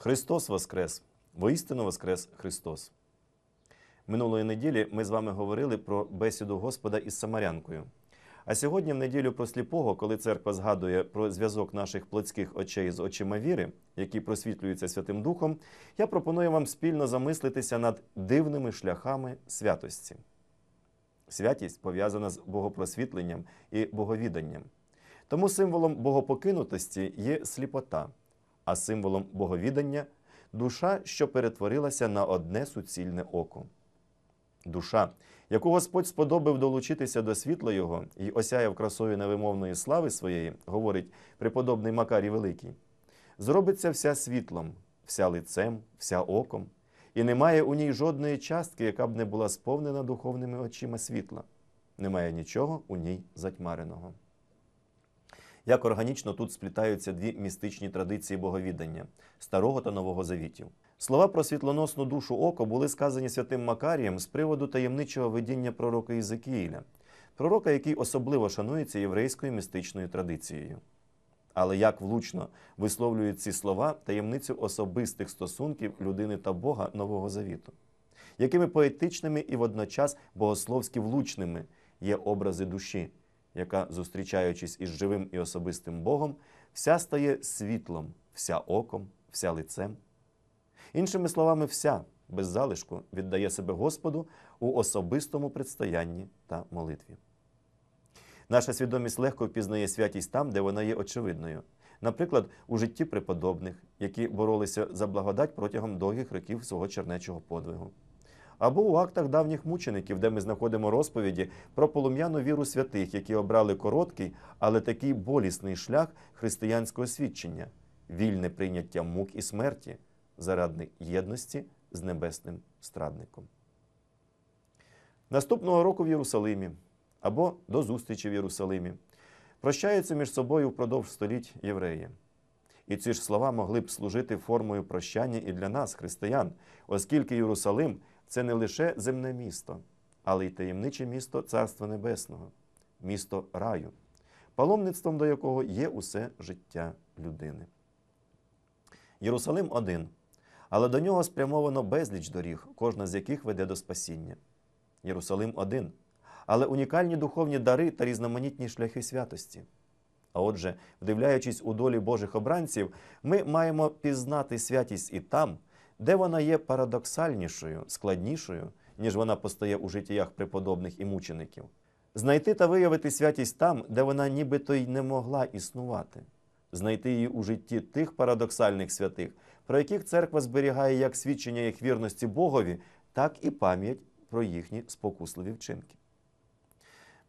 Христос Воскрес! Воістину Воскрес Христос! Минулої неділі ми з вами говорили про бесіду Господа із Самарянкою. А сьогодні, в неділю про сліпого, коли церква згадує про зв'язок наших плотських очей з очима віри, які просвітлюються Святим Духом, я пропоную вам спільно замислитися над дивними шляхами святості. Святість пов'язана з богопросвітленням і боговіданням. Тому символом богопокинутості є сліпота, а символом боговідання душа, що перетворилася на одне суцільне око. Душа, яку Господь сподобав долучитися до світла Його і осяяв красою невимовної слави своєї, говорить преподобний Макарій Великий, зробиться вся світлом, вся лицем, вся оком, і немає у ній жодної частки, яка б не була сповнена духовними очима світла. Немає нічого у ній затьмареного. Як органічно тут сплітаються дві містичні традиції боговідання старого та нового завітів. Слова про світлоносну душу око були сказані святим Макарієм з приводу таємничого видіння пророка Ізекіїля, пророка, який особливо шанується єврейською містичною традицією. Але як влучно висловлюють ці слова таємницю особистих стосунків людини та Бога Нового Завіту, якими поетичними і водночас богословськи влучними є образи душі, яка, зустрічаючись із живим і особистим Богом, вся стає світлом, вся оком, вся лицем. Іншими словами, вся без залишку віддає себе Господу у особистому предстоянні та молитві. Наша свідомість легко впізнає святість там, де вона є очевидною. Наприклад, у житті преподобних, які боролися за благодать протягом довгих років свого чернечого подвигу. Або у актах давніх мучеників, де ми знаходимо розповіді про полум'яну віру святих, які обрали короткий, але такий болісний шлях християнського свідчення, вільне прийняття мук і смерті заради єдності з небесним страдником. Наступного року в Єрусалимі або до зустрічі в Єрусалимі прощаються між собою впродовж століть євреї. І ці ж слова могли б служити формою прощання і для нас, християн, оскільки Єрусалим це не лише земне місто, але й таємниче місто Царства Небесного, місто раю, паломництвом до якого є усе життя людини. Єрусалим один, але до нього спрямовано безліч доріг, кожна з яких веде до спасіння. Єрусалим один, але унікальні духовні дари та різноманітні шляхи святості. А отже, вдивляючись у долі Божих обранців, ми маємо пізнати святість і там, де вона є парадоксальнішою, складнішою, ніж вона постає у життях преподобних і мучеників. Знайти та виявити святість там, де вона нібито й не могла існувати, знайти її у житті тих парадоксальних святих, про яких церква зберігає як свідчення їх вірності Богові, так і пам'ять про їхні спокусливі вчинки.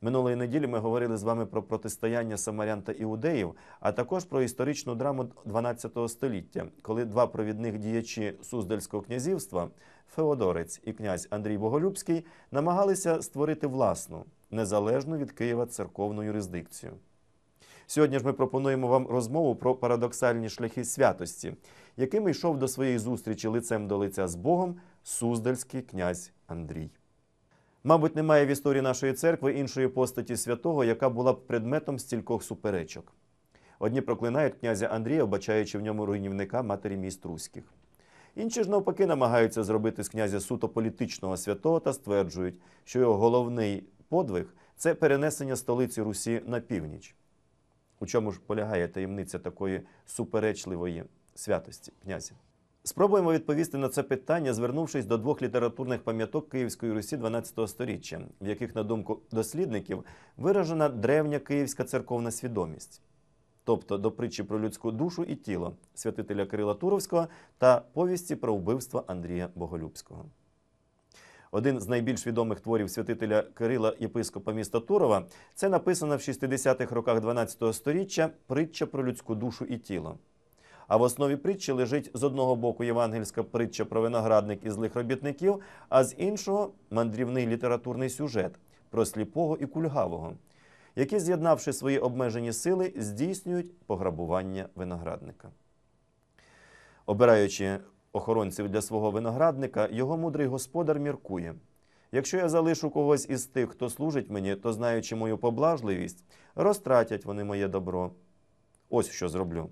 Минулої неділі ми говорили з вами про протистояння самарян та іудеїв, а також про історичну драму XII століття, коли два провідних діячі Суздальського князівства Феодорець і князь Андрій Боголюбський намагалися створити власну, незалежну від Києва церковну юрисдикцію. Сьогодні ж ми пропонуємо вам розмову про парадоксальні шляхи святості, якими йшов до своєї зустрічі лицем до лиця з Богом Суздальський князь Андрій. Мабуть, немає в історії нашої церкви іншої постаті святого, яка була б предметом стількох суперечок. Одні проклинають князя Андрія, вбачаючи в ньому руйнівника матері міст руських. Інші ж навпаки намагаються зробити з князя суто політичного святого та стверджують, що його головний подвиг це перенесення столиці Русі на північ. У чому ж полягає таємниця такої суперечливої святості князя? Спробуємо відповісти на це питання, звернувшись до двох літературних пам'яток Київської Русі 12 століття, в яких, на думку дослідників, виражена древня київська церковна свідомість, тобто до притчі про людську душу і тіло святителя Кирила Туровського та повісті про вбивство Андрія Боголюбського. Один з найбільш відомих творів святителя Кирила, єпископа міста Турова, це написана в 60-х роках 12 століття притча про людську душу і тіло. А в основі притчі лежить з одного боку євангельська притча про виноградник і злих робітників, а з іншого мандрівний літературний сюжет про сліпого і кульгавого, які, з'єднавши свої обмежені сили, здійснюють пограбування виноградника. Обираючи охоронців для свого виноградника, його мудрий господар міркує. Якщо я залишу когось із тих, хто служить мені, то знаючи мою поблажливість, розтратять вони моє добро. Ось що зроблю.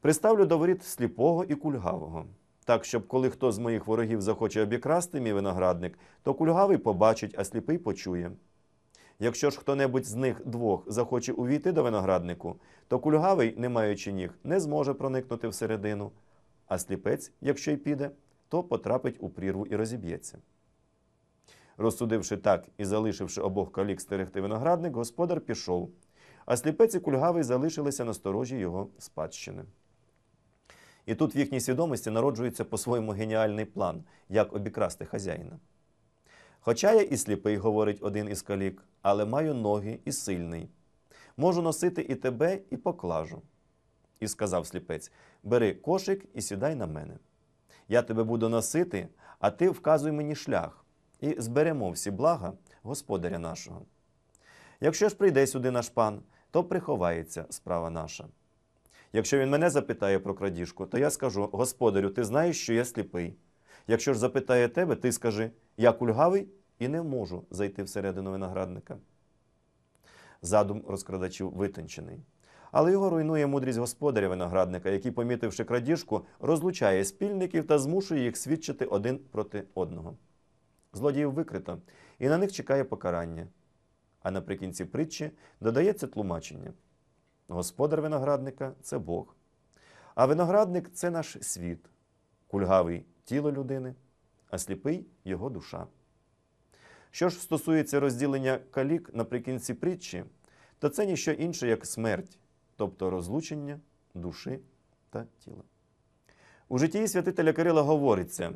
Приставлю до воріт сліпого і кульгавого. Так, щоб коли хто з моїх ворогів захоче обікрасти мій виноградник, то кульгавий побачить, а сліпий почує. Якщо ж хто-небудь з них двох захоче увійти до винограднику, то кульгавий, не маючи ніг, не зможе проникнути всередину, а сліпець, якщо й піде, то потрапить у прірву і розіб'ється. Розсудивши так і залишивши обох калік стерегти виноградник, господар пішов, а сліпець і кульгавий залишилися на сторожі його спадщини. І тут в їхній свідомості народжується по-своєму геніальний план, як обікрасти хазяїна. Хоча я і сліпий, говорить один із калік, але маю ноги і сильний. Можу носити і тебе, і поклажу. І сказав сліпець: Бери кошик і сідай на мене. Я тебе буду носити, а ти вказуй мені шлях, і зберемо всі блага господаря нашого. Якщо ж прийде сюди наш пан, то приховається справа наша. Якщо він мене запитає про крадіжку, то я скажу: Господарю, ти знаєш, що я сліпий. Якщо ж запитає тебе, ти скажи: я кульгавий і не можу зайти всередину виноградника. Задум розкрадачів витончений. Але його руйнує мудрість господаря виноградника, який, помітивши крадіжку, розлучає спільників та змушує їх свідчити один проти одного. Злодіїв викрито, і на них чекає покарання. А наприкінці притчі додається тлумачення. Господар виноградника це Бог. А виноградник це наш світ, кульгавий тіло людини, а сліпий його душа. Що ж стосується розділення калік наприкінці притчі, то це ніщо інше, як смерть, тобто розлучення душі та тіла. У житті святителя Кирила говориться: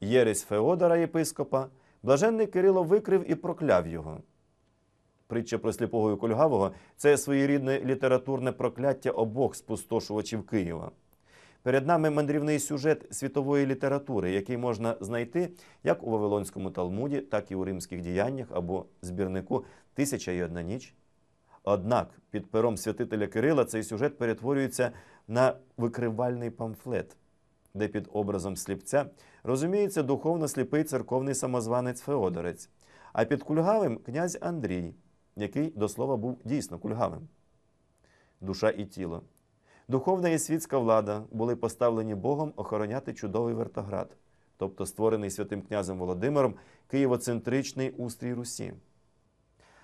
Єресь Феодора єпископа, блаженний Кирило викрив і прокляв його. Притча про сліпого і кульгавого це своєрідне літературне прокляття обох спустошувачів Києва. Перед нами мандрівний сюжет світової літератури, який можна знайти як у Вавилонському Талмуді, так і у римських діяннях або збірнику Тисяча і одна ніч. Однак під пером святителя Кирила цей сюжет перетворюється на викривальний памфлет, де під образом сліпця розуміється духовно сліпий церковний самозванець Феодорець, а під кульгавим князь Андрій, який до слова був дійсно кульгавим. Душа і тіло. Духовна і світська влада були поставлені Богом охороняти чудовий вертоград, тобто створений святим князем Володимиром києвоцентричний устрій Русі.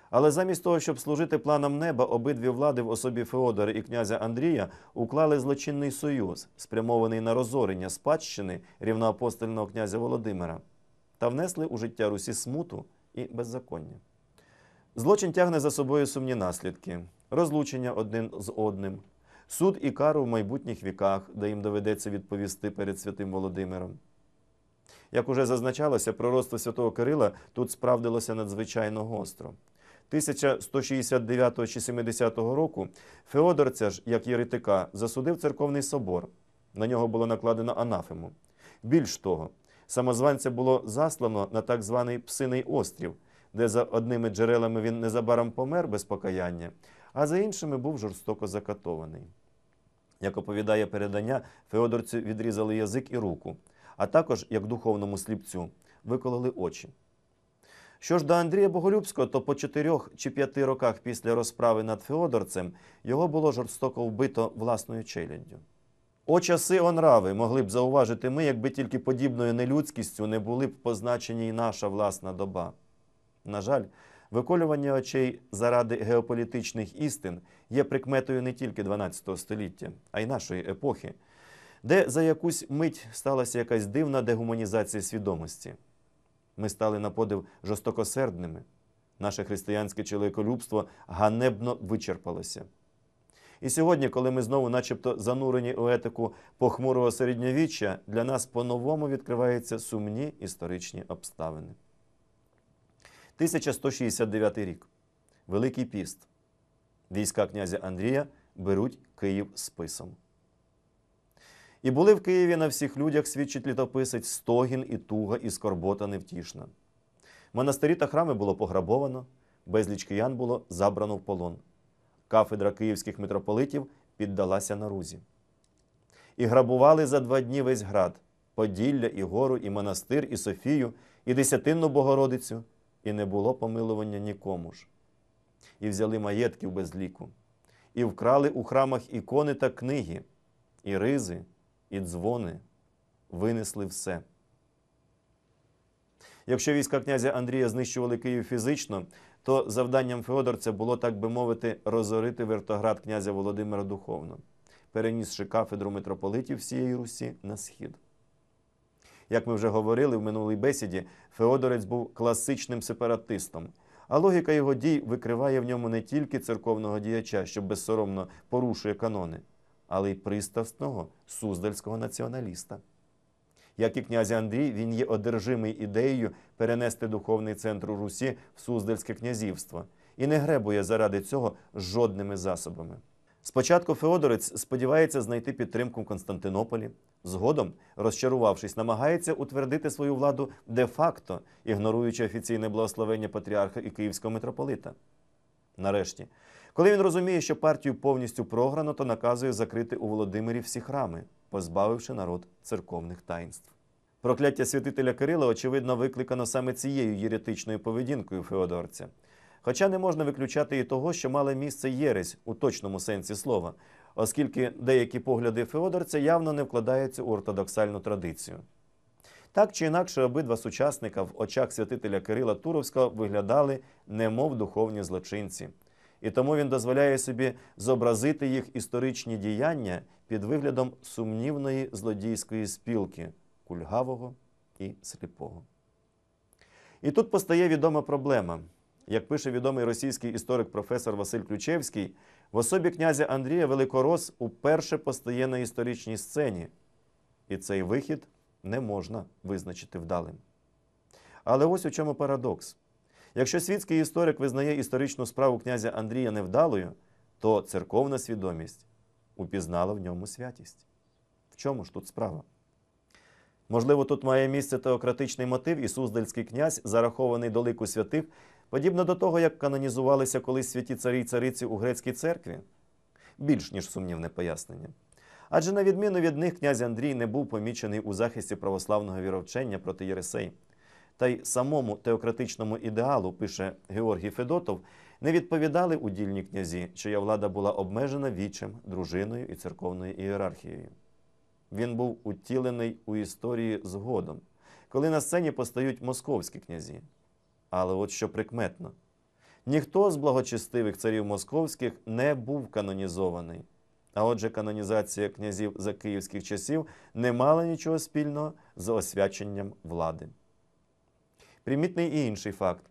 Але замість того, щоб служити планам неба, обидві влади в особі Феодора і князя Андрія уклали злочинний союз, спрямований на розорення спадщини рівноапостольного князя Володимира, та внесли у життя Русі смуту і беззаконня. Злочин тягне за собою сумні наслідки, розлучення один з одним, суд і кару в майбутніх віках, де їм доведеться відповісти перед святим Володимиром. Як уже зазначалося, пророцтво святого Кирила тут справдилося надзвичайно гостро. 1169 чи 70 року Феодор ця ж, як єретика, засудив церковний собор. На нього було накладено анафему. Більш того, самозванця було заслано на так званий Псиний острів, де за одними джерелами він незабаром помер без покаяння, а за іншими був жорстоко закатований. Як оповідає передання, Феодорцю відрізали язик і руку, а також, як духовному сліпцю, викололи очі. Що ж до Андрія Боголюбського, то по чотирьох чи п'яти роках після розправи над Феодорцем його було жорстоко вбито власною челяддю. О часи онрави могли б зауважити ми, якби тільки подібною нелюдськістю не були б позначені й наша власна доба. На жаль, виколювання очей заради геополітичних істин є прикметою не тільки 12 століття, а й нашої епохи, де за якусь мить сталася якась дивна дегуманізація свідомості. Ми стали на подив жорстокосердними. Наше християнське чоловіколюбство ганебно вичерпалося. І сьогодні, коли ми знову, начебто, занурені у етику похмурого середньовіччя, для нас по-новому відкриваються сумні історичні обставини. 1169 рік. Великий піст. Війська князя Андрія беруть Київ списом. І були в Києві на всіх людях, свідчить літописець, стогін і туга, і скорбота невтішна. Монастирі та храми було пограбовано, безліч киян було забрано в полон. Кафедра київських митрополитів піддалася нарузі. І грабували за два дні весь град Поділля, і гору, і монастир, і Софію, і Десятинну Богородицю, і не було помилування нікому ж. І взяли маєтків без ліку, і вкрали у храмах ікони та книги, і ризи, і дзвони винесли все. Якщо війська князя Андрія знищували Київ фізично, то завданням Феодорця було, так би мовити, розорити вертоград князя Володимира духовно, перенісши кафедру митрополитів всієї Русі на схід. Як ми вже говорили в минулій бесіді, Феодорець був класичним сепаратистом, а логіка його дій викриває в ньому не тільки церковного діяча, що безсоромно порушує канони, але й приставного суздальського націоналіста. Як і князь Андрій, він є одержимий ідеєю перенести духовний центр у Русі в Суздальське князівство і не гребує заради цього жодними засобами. Спочатку Феодорець сподівається знайти підтримку в Константинополі. Згодом, розчарувавшись, намагається утвердити свою владу де-факто, ігноруючи офіційне благословення патріарха і київського митрополита. Нарешті, коли він розуміє, що партію повністю програно, то наказує закрити у Володимирі всі храми, позбавивши народ церковних таїнств. Прокляття святителя Кирила, очевидно, викликано саме цією єретичною поведінкою Феодорця. Хоча не можна виключати і того, що мала місце єресь у точному сенсі слова, оскільки деякі погляди Феодорця явно не вкладаються у ортодоксальну традицію. Так чи інакше, обидва сучасника в очах святителя Кирила Туровського виглядали немов духовні злочинці, і тому він дозволяє собі зобразити їх історичні діяння під виглядом сумнівної злодійської спілки кульгавого і сліпого. І тут постає відома проблема. Як пише відомий російський історик професор Василь Ключевський, в особі князя Андрія Великорос уперше постає на історичній сцені, і цей вихід не можна визначити вдалим. Але ось у чому парадокс. Якщо світський історик визнає історичну справу князя Андрія невдалою, то церковна свідомість упізнала в ньому святість. В чому ж тут справа? Можливо, тут має місце теократичний мотив, і Суздальський князь, зарахований до лику святих, подібно до того, як канонізувалися колись святі царі й цариці у грецькій церкві? Більш ніж сумнівне пояснення. Адже на відміну від них князь Андрій не був помічений у захисті православного віровчення проти Єресей. Та й самому теократичному ідеалу, пише Георгій Федотов, не відповідали удільні князі, чия влада була обмежена вічем, дружиною і церковною ієрархією. Він був утілений у історії згодом, коли на сцені постають московські князі. Але от що прикметно, ніхто з благочестивих царів московських не був канонізований. А отже, канонізація князів за київських часів не мала нічого спільного з освяченням влади. Примітний і інший факт.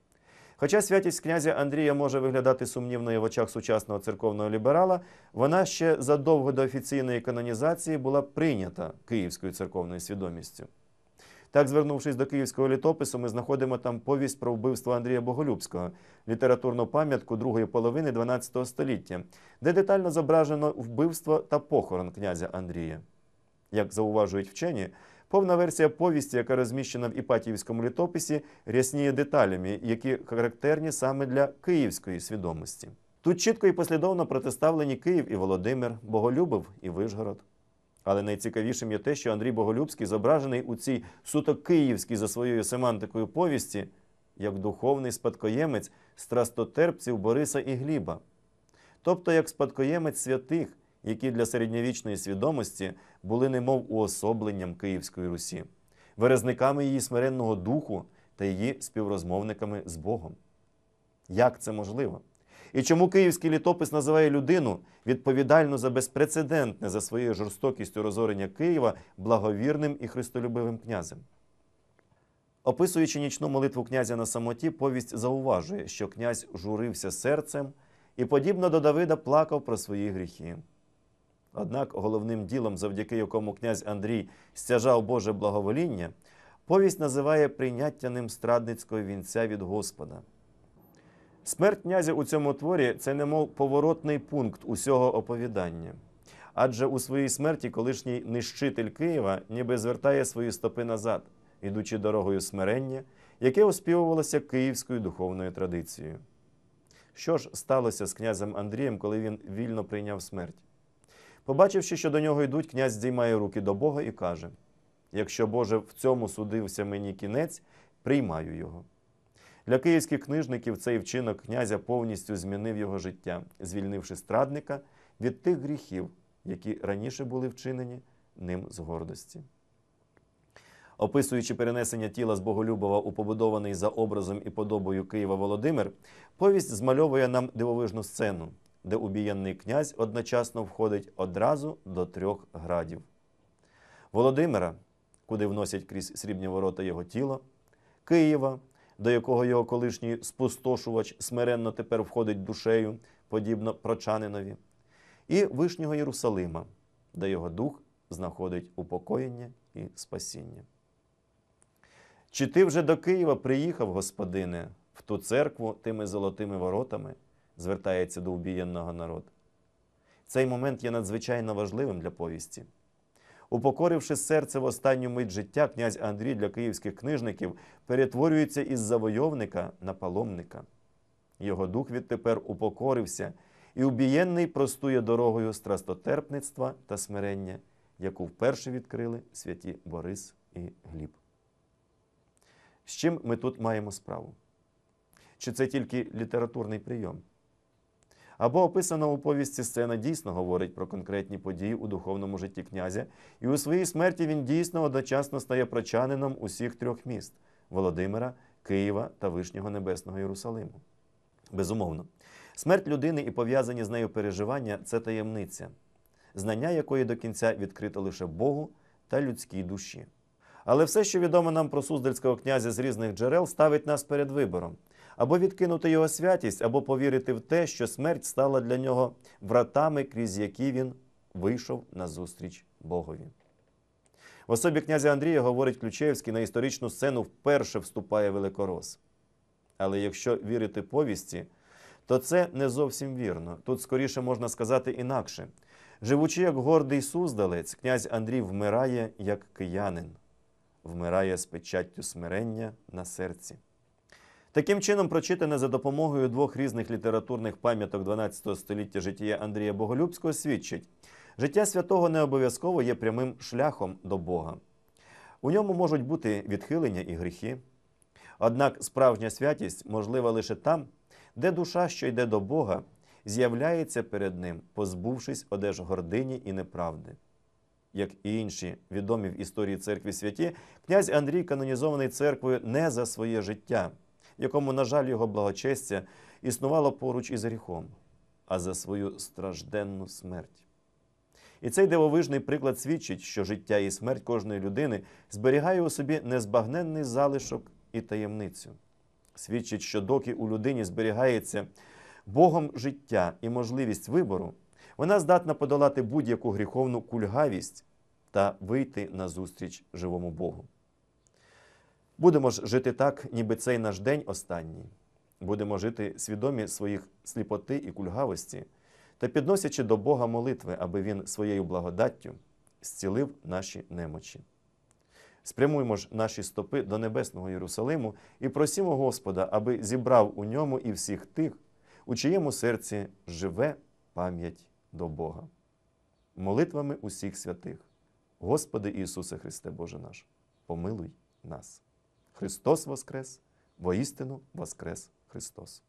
Хоча святість князя Андрія може виглядати сумнівною в очах сучасного церковного ліберала, вона ще задовго до офіційної канонізації була прийнята київською церковною свідомістю. Так, звернувшись до київського літопису, ми знаходимо там повість про вбивство Андрія Боголюбського, літературну пам'ятку другої половини XII століття, де детально зображено вбивство та похорон князя Андрія. Як зауважують вчені, повна версія повісті, яка розміщена в Іпатіївському літописі, рясніє деталями, які характерні саме для київської свідомості. Тут чітко і послідовно протиставлені Київ і Володимир, Боголюбов і Вишгород. Але найцікавішим є те, що Андрій Боголюбський зображений у цій суто київській за своєю семантикою повісті як духовний спадкоємець страстотерпців Бориса і Гліба, тобто як спадкоємець святих, які для середньовічної свідомості були немов уособленням Київської Русі, виразниками її смиренного духу та її співрозмовниками з Богом. Як це можливо? І чому київський літопис називає людину відповідальну за безпрецедентне за своєю жорстокістю розорення Києва благовірним і христолюбивим князем? Описуючи нічну молитву князя на самоті, повість зауважує, що князь журився серцем і, подібно до Давида, плакав про свої гріхи. Однак головним ділом, завдяки якому князь Андрій стяжав Боже благовоління, повість називає прийняття ним страдницького вінця від Господа. Смерть князя у цьому творі це немов поворотний пункт усього оповідання. Адже у своїй смерті колишній нищитель Києва ніби звертає свої стопи назад, ідучи дорогою смирення, яке оспівувалося київською духовною традицією. Що ж сталося з князем Андрієм, коли він вільно прийняв смерть? Побачивши, що до нього йдуть, князь здіймає руки до Бога і каже: Якщо Боже в цьому судився мені кінець, приймаю його. Для київських книжників цей вчинок князя повністю змінив його життя, звільнивши страдника від тих гріхів, які раніше були вчинені ним з гордості. Описуючи перенесення тіла з Боголюбова у побудований за образом і подобою Києва Володимир, повість змальовує нам дивовижну сцену, де убієнний князь одночасно входить одразу до трьох градів. Володимира, куди вносять крізь срібні ворота його тіло, Києва, до якого його колишній спустошувач смиренно тепер входить душею, подібно прочанинові, і Вишнього Єрусалима, де його дух знаходить упокоєння і спасіння. Чи ти вже до Києва приїхав, господине, в ту церкву тими золотими воротами, звертається до убієнного народу. Цей момент є надзвичайно важливим для повісті. Упокоривши серце в останню мить життя, князь Андрій для київських книжників перетворюється із завойовника на паломника. Його дух відтепер упокорився, і убієнний простує дорогою страстотерпництва та смирення, яку вперше відкрили святі Борис і Гліб. З чим ми тут маємо справу? Чи це тільки літературний прийом? Або описана у повісті сцена дійсно говорить про конкретні події у духовному житті князя, і у своїй смерті він дійсно одночасно стає прочанином усіх трьох міст Володимира, Києва та Вишнього Небесного Єрусалиму. Безумовно, смерть людини і пов'язані з нею переживання це таємниця, знання якої до кінця відкрито лише Богу та людській душі. Але все, що відомо нам про суздальського князя з різних джерел, ставить нас перед вибором або відкинути його святість, або повірити в те, що смерть стала для нього вратами, крізь які він вийшов на зустріч Богові. В особі князя Андрія говорить Ключевський на історичну сцену вперше вступає Великорос. Але якщо вірити повісті, то це не зовсім вірно. Тут скоріше можна сказати інакше. Живучи як гордий суздалець, князь Андрій вмирає як киянин, вмирає з печаттю смирення на серці. Таким чином, прочитане за допомогою двох різних літературних пам'яток 12 століття життя Андрія Боголюбського свідчить, життя святого не обов'язково є прямим шляхом до Бога. У ньому можуть бути відхилення і гріхи. Однак справжня святість можлива лише там, де душа, що йде до Бога, з'являється перед ним, позбувшись одеж гордині і неправди. Як і інші відомі в історії церкви святі, князь Андрій канонізований церквою не за своє життя якому, на жаль, його благочестя існувало поруч із гріхом, а за свою стражденну смерть. І цей дивовижний приклад свідчить, що життя і смерть кожної людини зберігає у собі незбагненний залишок і таємницю. Свідчить, що доки у людині зберігається Богом життя і можливість вибору, вона здатна подолати будь-яку гріховну кульгавість та вийти на зустріч живому Богу. Будемо ж жити так, ніби цей наш день останній. Будемо жити свідомі своїх сліпоти і кульгавості та підносячи до Бога молитви, аби Він своєю благодаттю зцілив наші немочі. Спрямуємо ж наші стопи до Небесного Єрусалиму і просімо Господа, аби зібрав у ньому і всіх тих, у чиєму серці живе пам'ять до Бога. Молитвами усіх святих, Господи Ісусе Христе Боже наш, помилуй нас. Христос Воскрес, воістину Воскрес Христос.